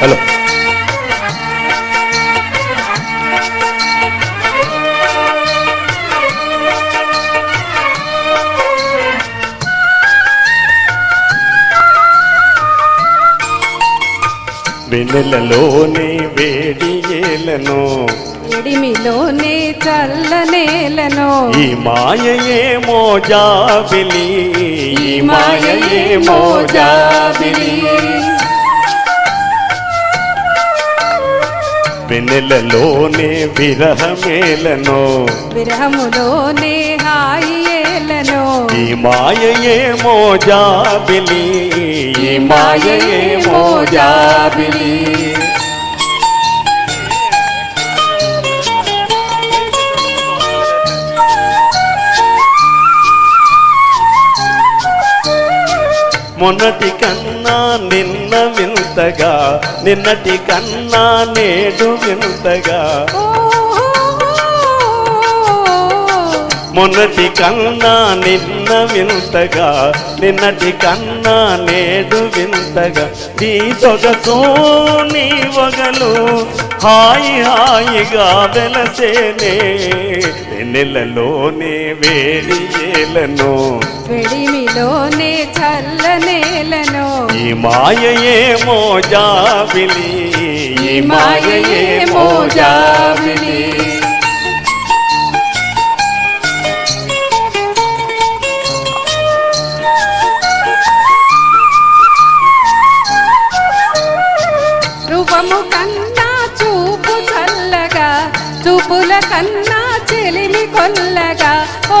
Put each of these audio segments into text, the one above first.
Hello. వెన్నెలలోనే వేడి ఏలను ఎడిమిలోనే చల్లనేలను ఈ మాయయే మోజాబిలి. ఈ మాయయే మోజాబిలి. వెన్నెలలోనే విరహమేలను. విరహములోనే హాయి ఏలను ఈ మాయయే మోజాబిలి. ఈ మాయయే మోజాబిలి. మొన్నటి కన్నా నిన్న వింతగా నిన్నటి కన్నా నేడు వింతగా. మొన్నటి కన్నా నిన్న వింతగా నిన్నటి కన్నా నేడు వింతగా. నీ సొగసు నీ వగలు హాయి హాయిగా వెలసేనే. నెలలోనే వేడి ఏలను వెడిమిలోనే చల్లనేలను ఈ మాయయే మోజాబిలి ఈ మాయయే మోజాబిలి రూపము కన్నా చూపు చల్లగా చూపుల కన్నా చెలిమి కొల్లగా. ఓ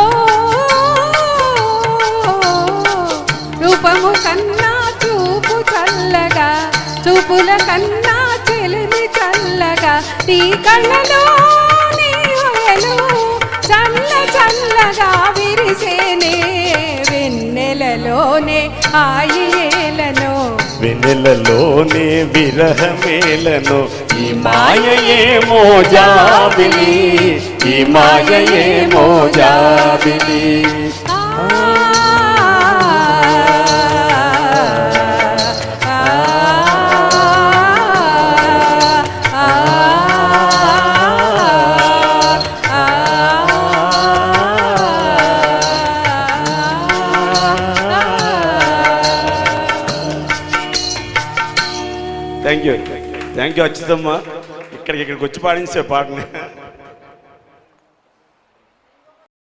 రూపము కన్నా చూపు చల్లగా చూపుల కన్నా చెలిమి చల్లగా నీ కళ్ళలో నీ హొయలు చల్ల చల్లగా విరిసేనే వెన్నెలలోనే ఆయేలను వెన్నెలలోనే విరహమేలను ఈ మాయయే మోజాబిలి ఈ మాయయే మోజాబిలి. Thank you thank you Achyutamma. ఇక్కడికి ఇక్కడికి వచ్చి పాడించే పాటని.